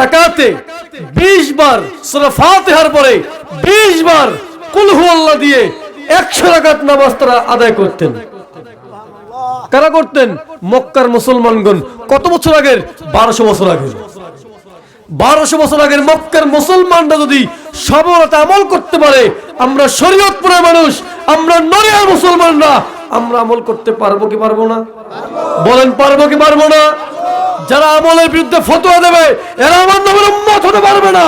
রাকাতে বিশ বার সুরা ফাতিহার পরে বিশ বার কুলহু আল্লাহ দিয়ে একশো রাকাত নামাজ তারা আদায় করতেন। কারা করতেন? মক্কার মুসলমানগণ। কত বছর আগের? বারোশো বছর আগের। বারোশো বছর আগের মক্কার মুসলমানরা যদি সবরতা আমল করতে পারে, আমরা শরীয়তপুরের মানুষ, আমরা নরিয়ার মুসলমানরা, আমরা আমল করতে পারব কি পারব না? বলেন পারব কি পারব না? যারা আমলের বিরুদ্ধে ফতোয়া দেবে, এরা আমার নবীর উম্মত হতে পারবে না।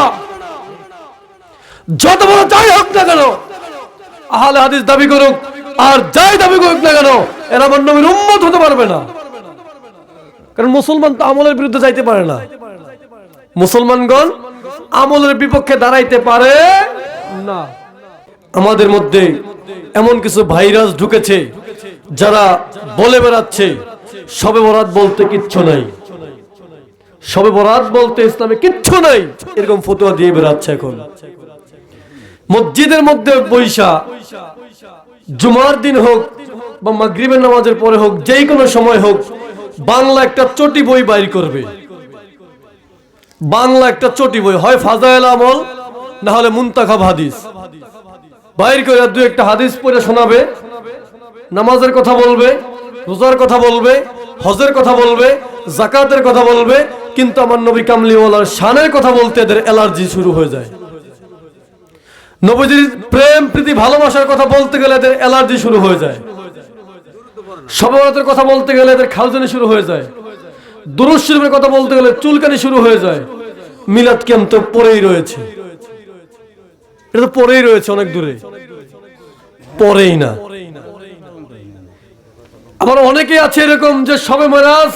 যত বড় যাই হোক না কেন, আহলে হাদিস দাবি করুক, আর যাই দাবি করুক না কেন, এরা আমার নবীর উম্মত হতে পারবে না। কারণ মুসলমান তো আমলের বিরুদ্ধে যাইতে পারে না। মুসলমানগণ আমলের বিপক্ষে দাঁড়াইতে পারে না। আমাদের মধ্যে এমন কিছু ভাইরাস ঢুকেছে, যারা বলে বেড়াচ্ছে, সবে বরাত বলতে কিচ্ছু নাই। সবে বরাত বলতে ইসলামে কিচ্ছু নাই। এরকম ফতোয়া দিয়ে বেড়াচ্ছে এখন। মসজিদের মধ্যে বৈশা, জুমার দিন হোক বা মাগরিবের নামাজের পরে হোক যেই কোনো সময় হোক, বাংলা একটা চটি বই বাইর করবে। বাংলা একটা চটি বই, হয় ফাজাইল আমল, না হলে মুন্তাখাব হাদিস। বাইর করে দু একটা হাদিস পড়ে শোনাবে, নামাজের কথা বলবে, রোজার কথা বলবে, হজের কথা বলবে জাকাতের কথা বলবে কিন্তু আমার নবী কামলিওয়ালার শানের কথা বলতে এদের অ্যালার্জি শুরু হয়ে যায়। নবীজির প্রেম, প্রীতি, ভালোবাসার কথা বলতে গেলে এদের অ্যালার্জি শুরু হয়ে যায়। সবরতের কথা বলতে গেলে এদের খালজানি শুরু হয়ে যায়। শরীফের কথা বলতে গেলে চুলকানি শুরু হয়ে যায়। মিলাদ ক্যাম্প তো পরেই রয়েছে। এটা তো পরেই রয়েছে অনেক দূরে। পরেই না। আবার অনেকে আছে এরকম যে সবে মেরাজ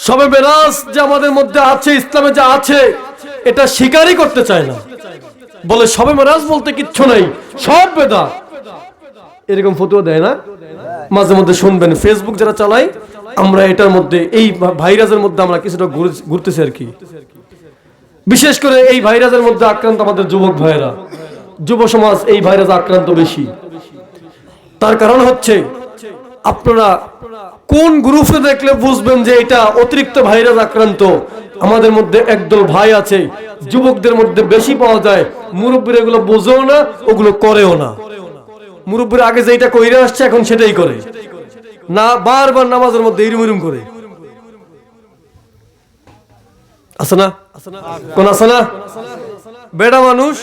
সবে মেরাজ যে আমাদের মধ্যে আছে, ইসলামে যা আছে, এটা স্বীকারই করতে চায় না। বলে সবে মেরাজ বলতে কিচ্ছু নাই, সব বেদা। এরকম ফতুয়া দেয় না? মাঝে মধ্যে শুনবেন ফেসবুক যারা চালাই আমরা এটার মধ্যে, এই ভাইরাসের মধ্যে আমরা কিছুটা ঘুরে- ঘুরতেছি আর কি। বিশেষ করে এই ভাইরাসের মধ্যে আক্রান্ত আমাদের যুবক ভাইয়েরা। যুব সমাজ এই ভাইরাস আক্রান্ত বেশি। তার কারণ হচ্ছে, আপনারা কোন গ্রুপে দেখলে বুঝবেন যে এটা অতিরিক্ত ভাইরাস আক্রান্ত? আমাদের মধ্যে একদল ভাই আছে, যুবকদের মধ্যে বেশি পাওয়া যায়। মুরব্বীর এগুলো বোঝেও না, ওগুলো করেও না। মুরব্বীর আগে যেটা কইরে আসছে, এখন সেটাই করে। না, বারবার নামাজের মধ্যে ইরুম ইরুম করে। আছে না? কোন আছে না? বেড়া মানুষ,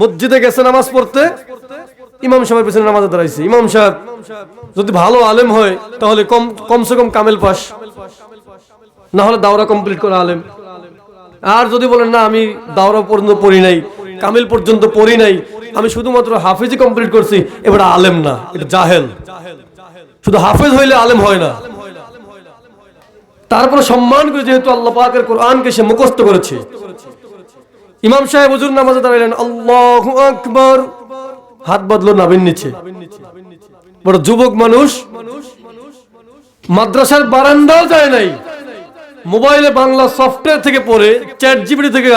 মসজিদে গেছে নামাজ পড়তে? ইমাম সাহেবের পেছনে নামাজে দাঁড়াইছে ইমাম সাহেব, যদি ভালো আলেম হয়, তাহলে কম কমসে কম কামেল পাস। না হলে দাওরা কমপ্লিট করা আলেম। আর যদি বলেন, না, আমি দাওরা পর্যন্ত পড়ি নাই, কামিল পর্যন্ত পড়ি নাই, আমি শুধুমাত্র হাফিজি কমপ্লিট করছি, এবার আলেম না, এটা জাহেল। শুধু হাফেজ হইলে আলেম হয় না। তারপরে সম্মান করে যেহেতু আল্লাহ পাকের কোরআনকে সে মুখস্থ করেছে। ইমাম সাহেব হুজুর নামাজে দাঁড়াইলেন, আল্লাহু আকবার। হাত বাদলো নাবিন নিচে। বড় যুবক মানুষ, মাদ্রাসার বারান্দাও যায় নাই। মোবাইলে বাংলা সফটওয়্যার থেকে পড়ে চ্যাট জিপিটি থেকে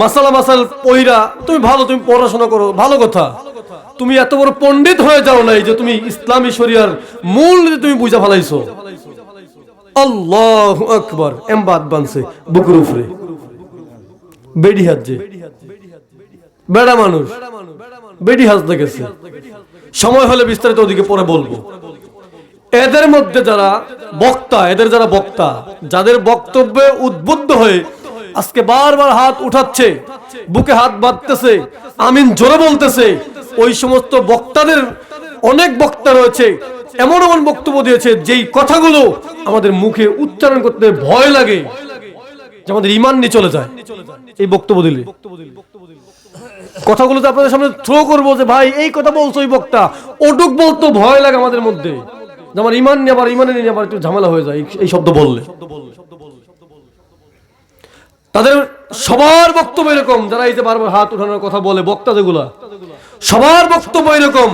মাসালা মাসাল পইরা, তুমি ভালো, তুমি পড়াশোনা করো, ভালো কথা। তুমি এত বড় পণ্ডিত হয়ে যাও নাই যে তুমি ইসলামী শরিয়ার মূল তুমি বুঝা ফেলাইছো। আল্লাহ আকবার, এমবাদ বানছে বুকুর উপরে। বেডি হাত যে বেড়া মানুষ। বেডি হাজ দেখেছে সময় হলে বিস্তারিত ওদিকে পরে বলব। এদের মধ্যে যারা বক্তা, এদের যারা বক্তা, যাদের বক্তব্যে উদ্বুদ্ধ হয়ে আজকে বারবার হাত উঠাচ্ছে, বুকে হাত বাঁধতেছে, আমিন জোরে বলতেছে, ওই সমস্ত বক্তাদের অনেক বক্তা রয়েছে, এমন এমন বক্তব্য দিয়েছে, যেই কথাগুলো আমাদের মুখে উচ্চারণ করতে ভয় লাগে, যে আমাদের ইমান নিয়ে চলে যায়। এই বক্তব্য দিলে। কথাগুলো তো আপনাদের সামনে থ্রো করব যে, ভাই, এই কথা বলছো ওই বক্তা। ওটুক বলতো ভয় লাগে আমাদের মধ্যে। আমার ইমান নিয়ে আবার ইমানে নিয়ে আবার একটু ঝামেলা হয়ে যায়, এই শব্দ বললে। তাদের সবার বক্তব্য এরকম, যারা এই যে বারবার হাত উঠানোর কথা বলে, বক্তা যেগুলা, সবার বক্তব্য এরকম।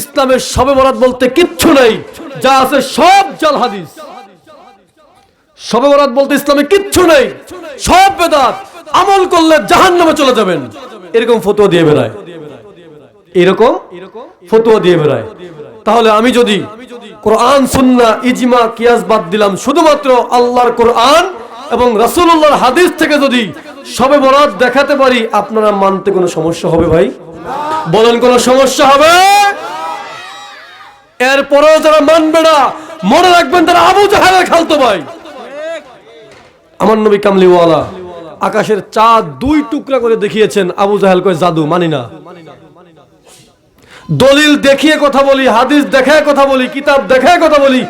ইসলামের সবে বরাত বলতে কিচ্ছু নাই, যা আছে সব জাল হাদিস। সবে বরাত বলতে ইসলামে কিচ্ছু নেই, সব বেদাত। আমল করলে জাহান নামে চলে যাবেন। এরকম ফতোয়া দিয়ে বেড়ায়। এরকম ফতোয়া দিয়ে বেড়ায়। তাহলে আমি যদি কোরআন সুন্না ইজমা, কিয়াস বাদ দিলাম, শুধুমাত্র আল্লাহর কোরআন এবং রাসূলুল্লাহর হাদিস থেকে যদি সবে বরাত দেখাতে পারি, আপনারা মানতে কোনো সমস্যা হবে ভাই? বলেন কোনো সমস্যা হবে? এরপরেও যারা মানবে না, মনে রাখবেন তারা আবু জাহেলের খালতো ভাই। আমার নবী কামলিওয়ালা আকাশের চাঁদ দুই টুকরা করে দেখিয়েছেন আবু জাহেল কয়, জাদু, মানি না। দলিল দেখিয়ে কথা বলি, হাদিস দেখায় কথা বলি, কিতাব দেখায় কথা বলি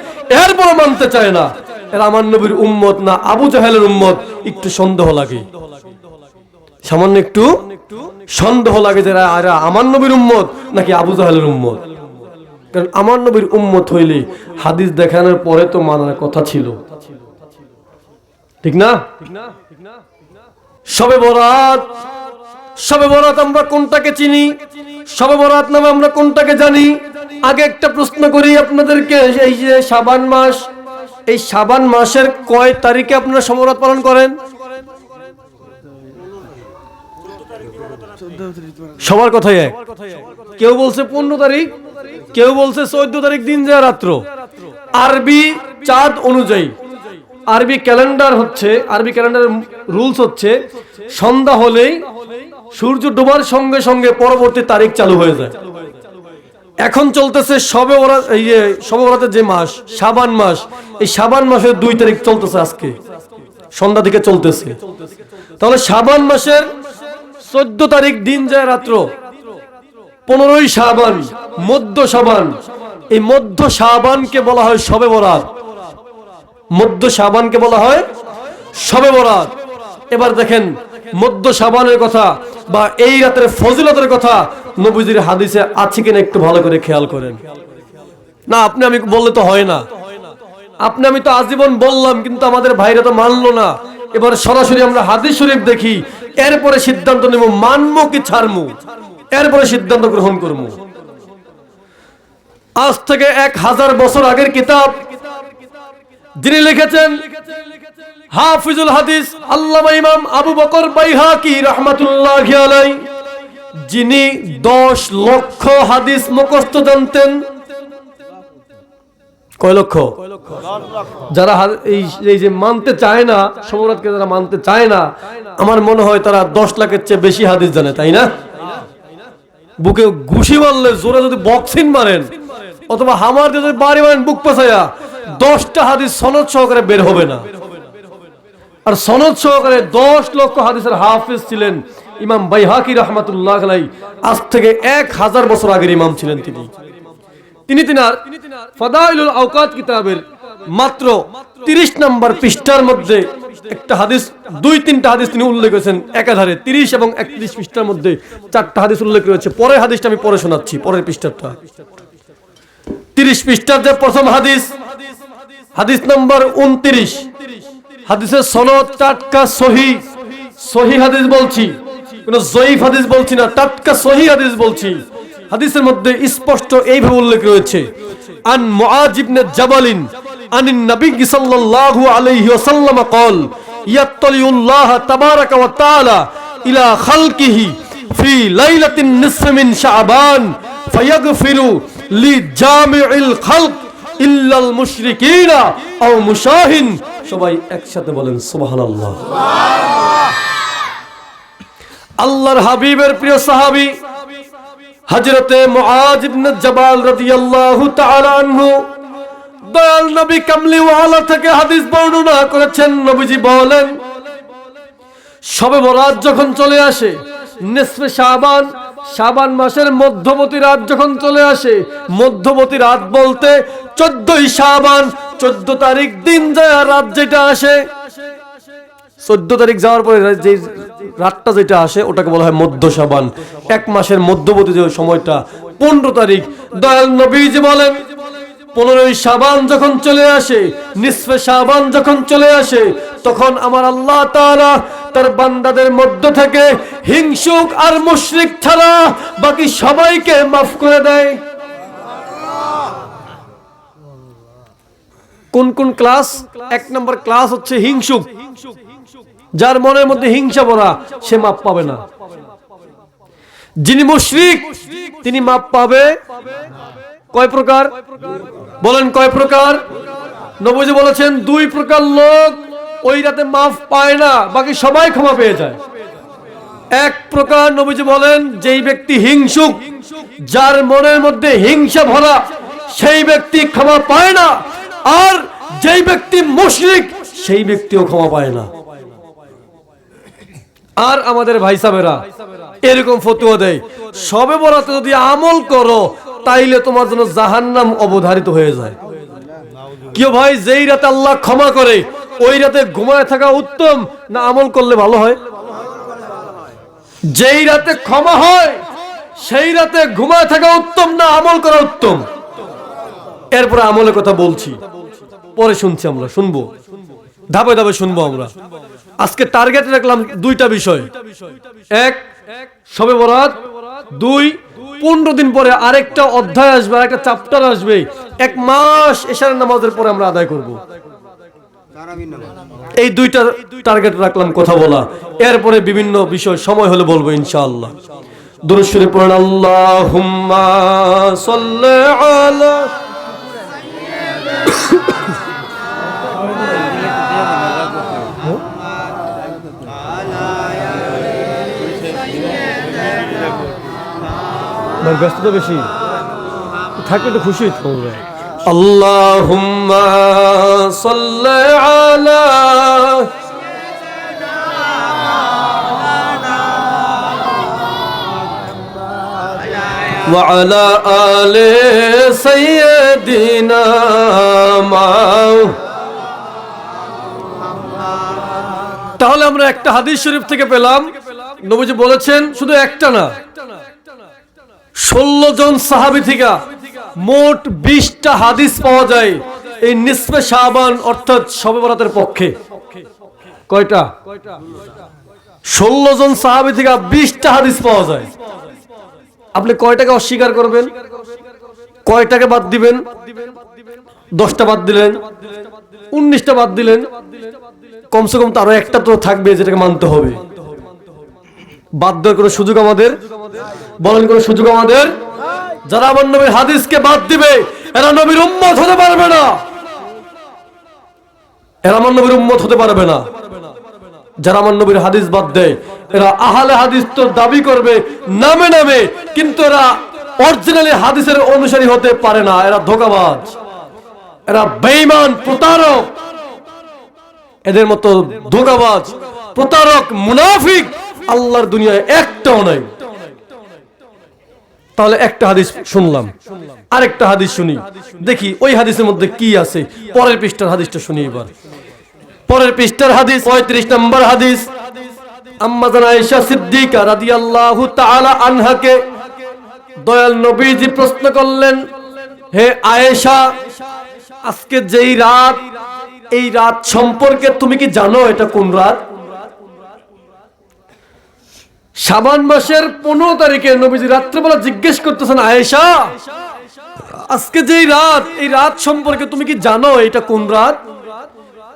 এরপর মানতে চায় না। এরা আমার নবীর উম্মত না, আবু জাহেলের উম্মত। একটু সন্দেহ লাগে। সামান্য একটু সন্দেহ লাগে যে এরা আমার নবীর উম্মত নাকি আবু জাহেলের উম্মত? কারণ আমার নবীর উম্মত হইলে হাদিস দেখানোর পরে তো মানার কথা ছিল। ঠিক না? সবে বরাত। সবে বরাত আমরা কোনটাকে চিনি? সবে বরাত নামে আমরা কোনটাকে জানি? আগে একটা প্রশ্ন করি আপনাদেরকে, এই যে সাবান মাস, এই সাবান মাসের কয় তারিখে আপনারা সমরাত পালন করেন? সবার কথাই এক। কেউ বলছে পনেরো তারিখ, কেউ বলছে চোদ্দ তারিখ দিন যায় রাত্র। আরবি চাঁদ অনুযায়ী। আরবি ক্যালেন্ডার হচ্ছে, আরবি ক্যালেন্ডারের রুলস হচ্ছে, সন্ধ্যা হলেই সূর্য ডোবার সঙ্গে সঙ্গে পরবর্তী তারিখ চালু হয়ে যায়। এখন চলতেছে সবে ওরা এই যে সবে ওরাতে যে মাস সাবান মাস, এই সাবান মাসের দুই তারিখ চলতেছে আজকে। সন্ধ্যা থেকে চলতেছে। তাহলে সাবান মাসের চোদ্দ তারিখ দিন যায় রাত্র। পনেরোই সাবান মধ্য সাবান এই মধ্য সাবানকে বলা হয় সবে বরাত। মধ্য সাবানকে বলা হয় সবে বরাত। এবার দেখেন, মধ্য সাবানের কথা বা এই রাতের ফজিলতের কথা নবীজির হাদিসে আছে কিনা একটু ভালো করে খেয়াল করেন। না, আপনি আমি বললে তো হয় না। আপনি, আমি তো আজীবন বললাম, কিন্তু আমাদের ভাইরা তো মানলো না। এবার সরাসরি আমরা হাদিস শরীফ দেখি, এরপরে সিদ্ধান্ত নেব, মানবো কি ছাড়মু এরপরে সিদ্ধান্ত গ্রহণ করব। আজ থেকে এক হাজার বছর আগের কিতাব যিনি লিখেছেন হাফিজুল হাদিস আল্লামা ইমাম আবু বকর বাইহাকি রহমাতুল্লাহ আলাই যিনি দশ লক্ষ হাদিস মুখস্থ জানতেন। কয় লক্ষ? যারা এই যে মানতে চায় না, সমরাতকে যারা মানতে চায় না, আমার মনে হয় তারা দশ লাখের চেয়ে বেশি হাদিস জানে, তাই না? বুকে ঘুষি মারলে জোরে যদি বক্সিং মারেন, অথবা হামার দিয়ে যদি বাড়ি মারেন, বুক পাছাইয়া দশটা হাদিস সনদ সহকারে বের হবে না। আর সনদ সহকারে দশ লক্ষ হাদিসের হাফিজ ছিলেন ইমাম বাইহাকি রহমাতুল্লাহ আজ থেকে এক হাজার বছর আগের ইমাম ছিলেন তিনি। তিনি তিনার ফাদাইলুল আওকাত কিতাবের মাত্র তিরিশ নম্বর পৃষ্ঠার মধ্যে একটা হাদিস, দুই তিনটা হাদিস তিনি উল্লেখ করেছেন একাধারে তিরিশ এবং একত্রিশ পৃষ্ঠার মধ্যে চারটা হাদিস উল্লেখ রয়েছে। পরের হাদিসটা আমি পরে শোনাচ্ছি, পরের পৃষ্ঠাটা। তিরিশ পৃষ্ঠার যে প্রথম হাদিস হাদিস নম্বর উনত্রিশ। হাদিসের সনদ টাটকা সহি। সহি হাদিস বলছি। কোন জয়ীফ হাদিস বলছি না, টাটকা সহি হাদিস বলছি। হাদিসের মধ্যে স্পষ্ট এইভাবে উল্লেখ রয়েছে। আন মুআজিবনে জাবালিন আন নবী সাল্লাল্লাহু আলাইহি ওয়াসাল্লাম কল ইয়াতলিউল্লাহ তাবারাকা ওয়া তাআলা ইলা খালকিহি ফি লাইলাতিন নিসফ মিন শাবান ফায়াগফিরু লিজামিউল খালক। ইল্লাল মুশরিকিনা আও মুশাহিন। সবাই একসাথে বলেন, সুবহানাল্লাহ। আল্লাহর হাবিবের প্রিয় সাহাবী, হযরতে মুআজ ইবনে জাবাল রাদিয়াল্লাহু তাআলা আনহু, দয়াল নবী থেকে হাদিস বর্ণনা করেছেন। নবীজি বলেন, সবে বরাত যখন চলে আসে, নেসফে শাবান শাবান মাসের মধ্যবর্তী রাত যখন চলে আসে, মধ্যবর্তী রাত বলতে চোদ্দই শাবান, চোদ্দ তারিখ দিন যায় রাত যেটা আসে। চোদ্দ তারিখ যাওয়ার পরে যে রাতটা যেটা আসে, ওটাকে বলা হয় মধ্য সাবান এক মাসের মধ্যবর্তী যে সময়টা, পনেরো তারিখ, দয়াল নবীজি বলেন, পনেরোই সাবান যখন চলে আসে, নিসফে সাবান যখন চলে আসে, তখন আমার আল্লাহ তাআলা তার বান্দাদের মধ্য থেকে হিংসুক আর মুশরিক ছাড়া বাকি সবাইকে মাফ করে দেয়। কোন কোন ক্লাস? এক নম্বর ক্লাস হচ্ছে হিংসুক। যার মনের মধ্যে হিংসা ভরা, সে মাপ পাবে না। যিনি মুশরিক, তিনি মাপ পাবে। কয় প্রকার? বলেন কয় প্রকার? নবজি বলেছেন, দুই প্রকার লোক ওই রাতে মাফ পায় না, বাকি সবাই ক্ষমা পেয়ে যায়। এক প্রকার নবীজি বলেন, যেই ব্যক্তি হিংসুক, যার মনের মধ্যে হিংসা ভরা, সেই ব্যক্তি ক্ষমা পায় না। আর যেই ব্যক্তি মুশরিক, সেই ব্যক্তিও ক্ষমা পায় না। আর আমাদের ভাই সাহেবেরা, এরকম ফতুয়া দেয়, সবে বরাতে যদি আমল করো, তাইলে তোমার জন্য জাহান্নাম অবধারিত হয়ে যায়। কেউ ভাই, যেই রাতে আল্লাহ ক্ষমা করে ওই রাতে ঘুমায় থাকা উত্তম না আমল করলে ভালো হয়? যেই রাতে ক্ষমা হয়, সেই রাতে ঘুমায় থাকা উত্তম না আমল করা উত্তম? এরপরে আমলের কথা বলছি। পরে শুনছি আমরা, শুনব। ধাপে ধাপে শুনব আমরা। আজকে টার্গেট রাখলাম দুইটা বিষয়। এক সবে বরাত। দুই, পনেরো দিন পরে আরেকটা অধ্যায় আসবে, আরেকটা চ্যাপ্টার আসবে। এক মাস এশার নামাজের পরে আমরা আদায় করব। এই দুইটা টার্গেট রাখলাম কথা বলা। এরপরে বিভিন্ন বিষয় সময় হলে বলব ইনশাআল্লাহ। দুরুশ্বরী পড়েন, আল্লাহুম্মা সাল্লি আলা ব্যস্ততা বেশি। থাকলে তো খুশি হবে। আল্লাহুম্মা সাল্লি আলা وعلى آل سيدنا ماو তাহলে আমরা একটা হাদিস শরীফ থেকে পেলাম নবীজি বলেছেন শুধু একটা না ষোলো জন সাহাবি থেকে মোট বিশটা হাদিস পাওয়া যায় এই নিসফে শাহবান অর্থাৎ শবে বরাতের পক্ষে। কয়টা? ষোলো জন সাহাবি থেকে বিশটা হাদিস পাওয়া যায়। আপনি কয়টাকে অস্বীকার করবেন? কয়টাকে বাদ দিবেন? দশটা বাদ দিলেন। উনিশটা বাদ দিলেন। কমসে কম তো আরও একটা তো থাকবে যেটাকে মানতে হবে। বাদ দেওয়ার কোনো সুযোগ আমাদের? বলেন কোনো সুযোগ আমাদের? যারা আমার নবীর হাদিসকে বাদ দিবে, এরা নবীর উম্মত হতে পারবে না। এরা আমার নবীর উম্মত হতে পারবে না। যারা আমার নবীর হাদিস বাদ দেয়, এরা আহলে হাদিস তো দাবি করবে, নামে নামে, কিন্তু এরা অরিজিনালি হাদিসের অনুসারী হতে পারে না। এরা ধোকাবাজ। এরা বেঈমান, প্রতারক। এদের মতো ধোকাবাজ, প্রতারক, মুনাফিক, আল্লাহর দুনিয়ায় একটাও নাই। তাহলে একটা হাদিস শুনলাম। আরেকটা হাদিস শুনি। দেখি, ওই হাদিসের মধ্যে কি আছে? পরের পৃষ্ঠার হাদিসটা শুনি এবার। পরের পৃষ্ঠার হাদিস, পঁয়ত্রিশ নম্বর হাদিস। আম্মা জানা আয়েশা দয়াল নবীজি প্রশ্ন করলেন, হে আয়েশা, আজকে যেই রাত, এই রাত সম্পর্কে তুমি কি জানো এটা কোন রাত? শাবান মাসের পনেরো তারিখে নবীজি রাত্রেবেলা জিজ্ঞেস করতেছেন, আয়েশা, আজকে যেই রাত, এই রাত সম্পর্কে তুমি কি জানো? এটা কোন রাত?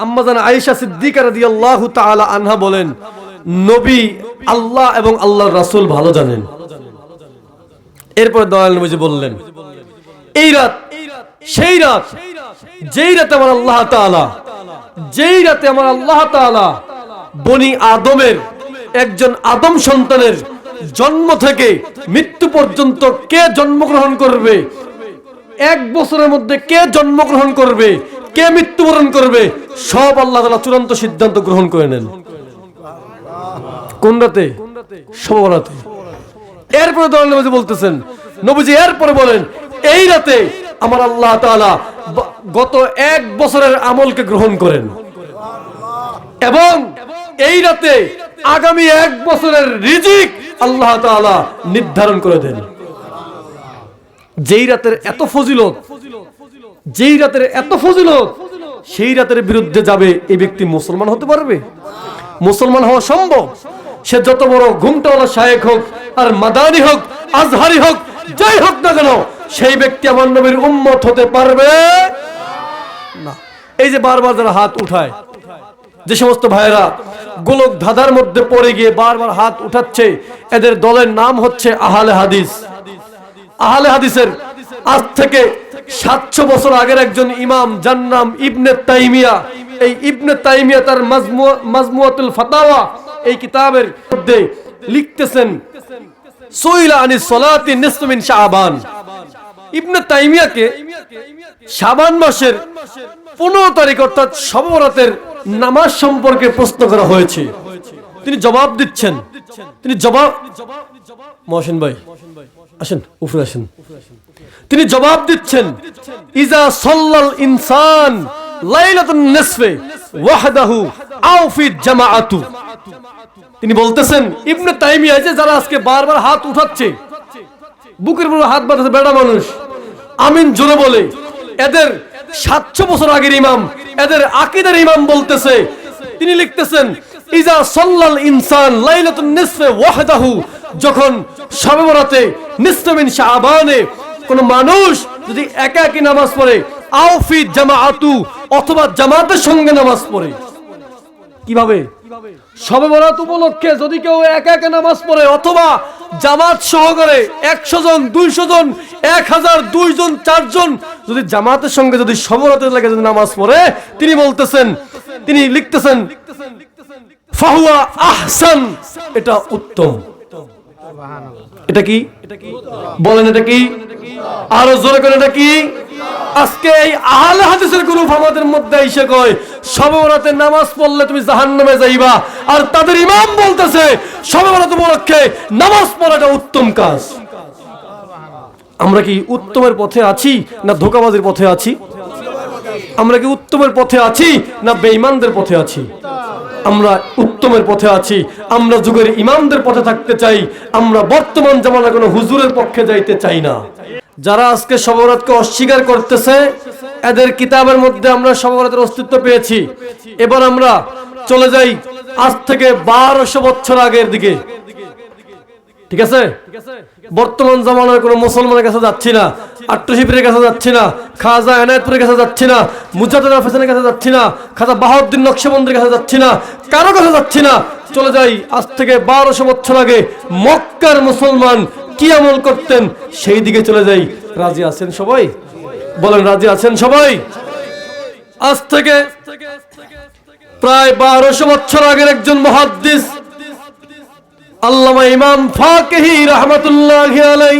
আম্মা জান আয়েশা সিদ্দিকা রাদিয়াল্লাহু তাআলা আনহা বলেন, নবী আল্লাহ এবং আল্লাহর রাসূল ভালো জানেন। এরপর দয়াল নবীজি বললেন, এই রাত, সেই রাত, যেই রাতে আমার আল্লাহ তাআলা, যেই রাতে আমার আল্লাহ তাআলা বনি আদমের একজন আদম সন্তানের জন্ম থেকে মৃত্যু পর্যন্ত কে জন্মগ্রহণ করবে? এক বছরের মধ্যে কে জন্মগ্রহণ করবে? কে মৃত্যুবরণ করবে? সব আল্লাহ তালা চূড়ান্ত সিদ্ধান্ত গ্রহণ করে নেন। কোন রাতে? সব রাতে। এরপরে দয়াল বলতেছেন, নবীজি এরপরে বলেন, এই রাতে আমার আল্লাহ তাআলা গত এক বছরের আমলকে গ্রহণ করেন। এবং এই রাতে আগামী এক বছরের রিজিক আল্লাহ তাআলা নির্ধারণ করে দেন। যেই রাতের এত ফজিলত, যেই রাতের এত ফজিলত, সেই রাতের বিরুদ্ধে যাবে এই ব্যক্তি মুসলমান হতে পারবে? মুসলমান হওয়া সম্ভব। সে যত বড় ঘুমটাওয়ালা শায়েক হোক আর মাদানি হোক, আজহারি হোক, যাই হোক না কেন, সেই ব্যক্তি আমার নবীর উম্মত হতে পারবে না। এই যে বারবার যারা হাত উঠায় যে সমস্ত ভাইয়েরা গোলক ধাঁধার মধ্যে পড়ে গিয়ে বারবার হাত উঠাচ্ছে, এদের দলের নাম হচ্ছে আহলে হাদিস। আহলে হাদিসের আজ থেকে সাতশো বছর আগের একজন ইমাম যার নাম ইবনে তাইমিয়া। এই ইবনে তাইমিয়া তার মাজমু- মাজমুয়াতুল ফাতাওয়া এই কিতাবের মধ্যে লিখতেছেন, সুইলা আনি সলাতি নিসফু মিন শাবান। ইবনে তাইমিয়াকে শাবান মাসের পনেরো তারিখ অর্থাৎ সবরাতের নামাজ সম্পর্কে প্রশ্ন করা হয়েছে। তিনি জবাব দিচ্ছেন। তিনি জবাব মহসিন ভাই, আসেন, উপরে আসেন। তিনি জবাব দিচ্ছেন, ইজা সাল্লাল ইনসান লাইলাতুন নিসফে ওয়াহদাহু আও ফি জামাআতু। তিনি বলতেছেন, ইবনে তাইমিয়া যে যারা আজকে বারবার হাত উঠাচ্ছে বুকের উপর হাত বাঁধাচ্ছে বেড়া মানুষ। আমিন জোরে বলে। এদের সাতশো বছর আগের ইমাম, এদের আকিদের ইমাম বলতেছে, তিনি লিখতেছেন, ইজা সাল্লাল ইনসান লাইলাতুন নিসফে ওয়াহদাহু যখন নিসফে শাবানে কোন মানুষ যদি একা একই নামাজ পড়ে আউফি জামাআতু, অথবা জামাতের সঙ্গে নামাজ পড়ে। কীভাবে? সবে বরাত উপলক্ষে যদি কেউ একা একা নামাজ পড়ে, অথবা জামাত সহকারে একশো জন, দুইশো জন, এক হাজার দুইজন চারজন যদি জামাতের সঙ্গে যদি সবরাতে লাগে, যদি নামাজ পড়ে, তিনি বলতেছেন, তিনি লিখতেছেন, ফাহুয়া আহসান, এটা উত্তম। এটা কি? বলেন এটা কি? আরও জোরে করে এটা কি? আজকে এই আহলে হাদিসের গ্রুপ আমাদের মধ্যে এসে কয় নামাজ পড়লে তুমি যাইবা। আর তাদের ইমাম বলতেছে সবে বরাত উপলক্ষে নামাজ পড়াটা উত্তম কাজ। আমরা কি উত্তমের পথে আছি না ধোকাবাজির পথে আছি? আমরা কি উত্তমের পথে আছি না বেঈমানদের পথে আছি? আমরা উত্তমের পথে আছি, আমরা যুগের ইমামদের পথে থাকতে চাই, আমরা বর্তমান জামানা কোনো হুজুরের পক্ষে যাইতে চাই না। যারা আজকে সবরাতকে অস্বীকার করতেছে, এদের কিতাবের মধ্যে আমরা সবরাতের অস্তিত্ব পেয়েছি। এবার আমরা চলে যাই আজ থেকে বারোশো বছর আগের দিকে। ঠিক আছে? বর্তমান জামানার কোনো মুসলমানের কাছে যাচ্ছি না আট্টশিপের কাছে যাচ্ছি না খাজা এনায়তপুরের কাছে যাচ্ছি না মুজাদুল হাফেজের কাছে যাচ্ছি না খাজা বাহাউদ্দিন নকশবন্দির কাছে যাচ্ছি না কারও কাছে যাচ্ছি না। চলে যাই আজ থেকে বারোশো বছর আগে মক্কার মুসলমান কি আমল করতেন সেই দিকে চলে যাই। রাজি আছেন সবাই? বলেন রাজি আছেন সবাই? আজ থেকে প্রায় বারোশো বছর আগের একজন মহাদ্দিস আল্লামা ইমাম ফাকেহি রহমতুল্লাহ আলাই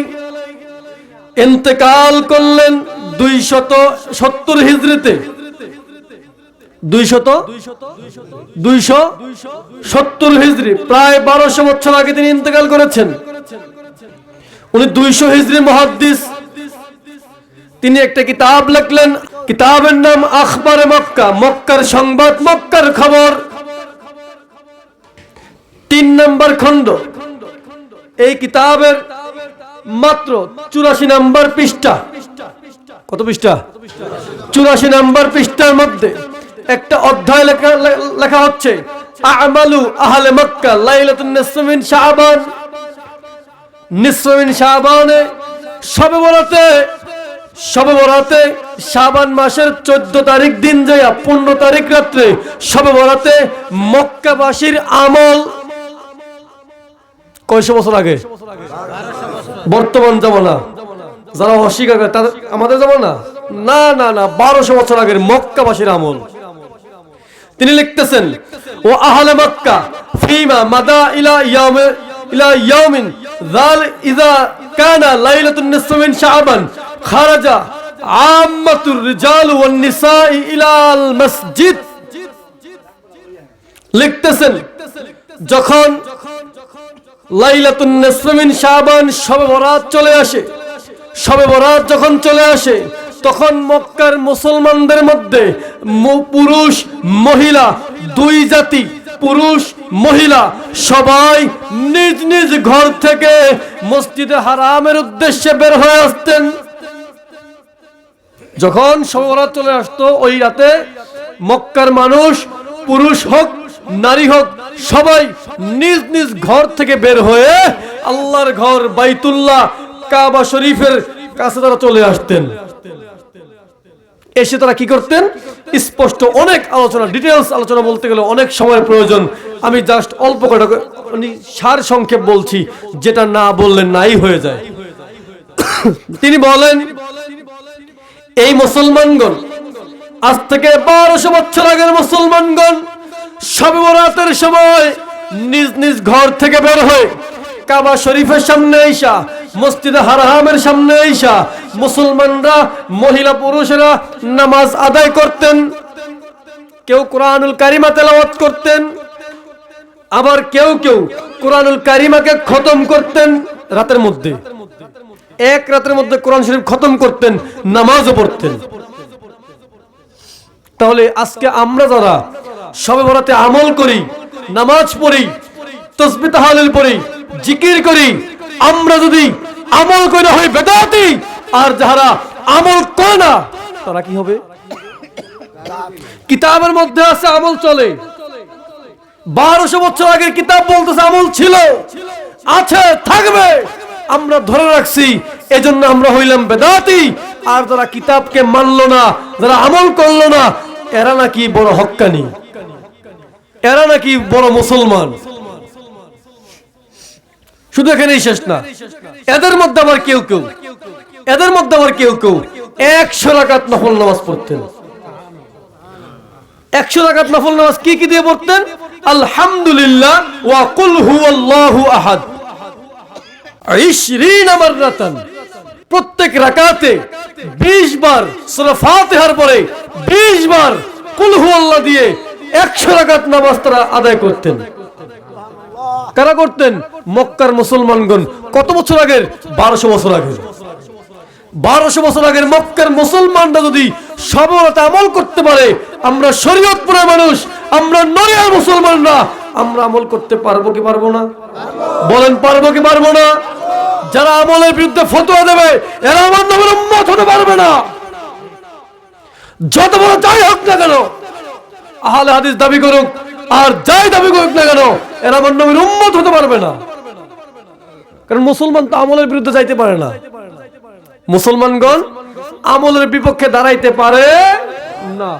ইন্তেকাল করলেন দুইশত সত্তর হিজড়িতে দুইশত দুইশো সত্তর হিজড়ি প্রায় বারোশো বছর আগে তিনি ইন্তেকাল করেছেন। উনি দুইশো হিজড়ি মহাদ্দিস। তিনি একটা কিতাব লিখলেন, কিতাবের নাম আখবারে মক্কা, মক্কার সংবাদ, মক্কার খবর। তিন নম্বর খণ্ড। এই কিতাবের মাত্র চুরাশি নম্বর পৃষ্ঠা। কত পৃষ্ঠা? চুরাশি নম্বর পৃষ্ঠার মধ্যে একটা অধ্যায় লেখা লেখা হচ্ছে, আমালু আহলে মক্কা লাইলাতুন নিসমিন শাবান। নিসমিন শাবানে সবে বরাতে সবে বরাতে শাবান মাসের চোদ্দ তারিখ দিন যাইয়া পনেরো তারিখ রাত্রে সবে বরাতে মক্কাবাসীর আমল কয়শো বছর আগে? বর্তমান জামানা। যারা অস্বীকার করে, তাদের আমাদের জামানা? না না না, বারোশো বছর আগের মক্কাবাসীর আমল। তিনি লিখতেছেন, ও আহলে মক্কা, ফিমা মাদা ইলা ইয়ামে ইলা ইয়ামিন যাল ইযা কানা লাইলাতুন নিসফ শাবান, খারাজা আম্মাতুর রিজাল ওয়ান নিসাই ইলাল মসজিদ। লিখতেছেন, যখন লাইলাতুন শবে বরাত চলে আসে। বরাত যখন চলে আসে, তখন মক্কার মুসলমানদের মধ্যে পুরুষ, মহিলা, দুই জাতি, পুরুষ, মহিলা, সবাই নিজ নিজ ঘর থেকে মসজিদে হারামের উদ্দেশ্যে বের হয়ে আসতেন। যখন সবরাত চলে আসতো, ওই রাতে মক্কার মানুষ, পুরুষ হোক, নারী হোক সবাই নিজ নিজ ঘর থেকে বের হয়ে আল্লাহর ঘর বাইতুল্লাহ কাবা শরীফের কাছে তারা চলে আসতেন। এসে তারা কি করতেন? স্পষ্ট অনেক আলোচনা ডিটেলস আলোচনা বলতে গেলে অনেক সময়ের প্রয়োজন। আমি জাস্ট অল্প কটা সার সংক্ষেপ বলছি, যেটা না বললে নাই হয়ে যায়। তিনি বলেন, এই মুসলমানগণ, আজ থেকে বারোশো বছর আগের মুসলমানগণ সবে বরাতের সময় নিজ নিজ ঘর থেকে বের হয়ে কাবা শরীফের সামনে আইসা, মসজিদে হারাহামের সামনে আইসা, মুসলমানরা, মহিলা পুরুষেরা নামাজ আদায় করতেন। কেউ কোরআনুল কারিমা তেলাওয়াত করতেন। আবার কেউ কেউ কোরআনুল কারিমাকে খতম করতেন রাতের মধ্যে। এক রাতের মধ্যে কোরআন শরীফ খতম করতেন, নামাজও পড়তেন। তাহলে আজকে আমরা যারা সবে বরাতে আমল করি, নামাজ পড়ি, তসবি তাহালিল পড়ি, জিকির করি। আমরা যদি আমল করে হই বেদাতি, আর যারা আমল করে না, তারা কি হবে? কিতাবের মধ্যে আছে আমল চলে। বারোশো বছর আগের কিতাব বলতেছে আমল ছিল, আছে, থাকবে। আমরা ধরে রাখছি, এজন্য আমরা হইলাম বেদাতি। আর যারা কিতাবকে মানলো না, যারা আমল করল না, এরা নাকি বড় হক্কানি। এরা নাকি বড় মুসলমান? শুধু এখানেই শেষ না। এদের মধ্যে আবার কেউ কেউ? এদের মধ্যে আবার কেউ কেউ? একশো রাকাত নফল নামাজ পড়তেন। একশো রাকাত নফল নামাজ কি কি দিয়ে পড়তেন? আলহামদুলিল্লাহ ওয়া কুল হুয়াল্লাহু আহাদ। প্রত্যেক রাকাতে 20 বার সূরা ফাতিহার পরে 20 বার কুল হুয়াল্লাহ দিয়ে 100 রাকাত নামাজ তারা আদায় করতেন। কারা করতেন? মক্কার মুসলমানগণ। কত বছর আগের? বারোশো বছর আগের। বারোশো বছর আগের মক্কার মুসলমানরা যদি সবরতা আমল করতে পারে, আমরা শরীয়তপুরের মানুষ, আমরা নরিয়ার মুসলমানরা, আমরা আমল করতে পারব কি পারব না? বলেন, পারব কি পারব না? যারা আমলের বিরুদ্ধে ফতোয়া দেবে, এরা আমার নামের উম্মত হতে পারবে না। যত বড় যাই হোক না কেন আহলে হাদিস দাবি করুক, আর যাই দাবি করুক না কেন, এরা আমার নবীর উম্মত হতে পারবে না। কারণ মুসলমান তো আমলের বিরুদ্ধে যাইতে পারে না। মুসলমানগণ আমলের বিপক্ষে দাঁড়াইতে পারে না।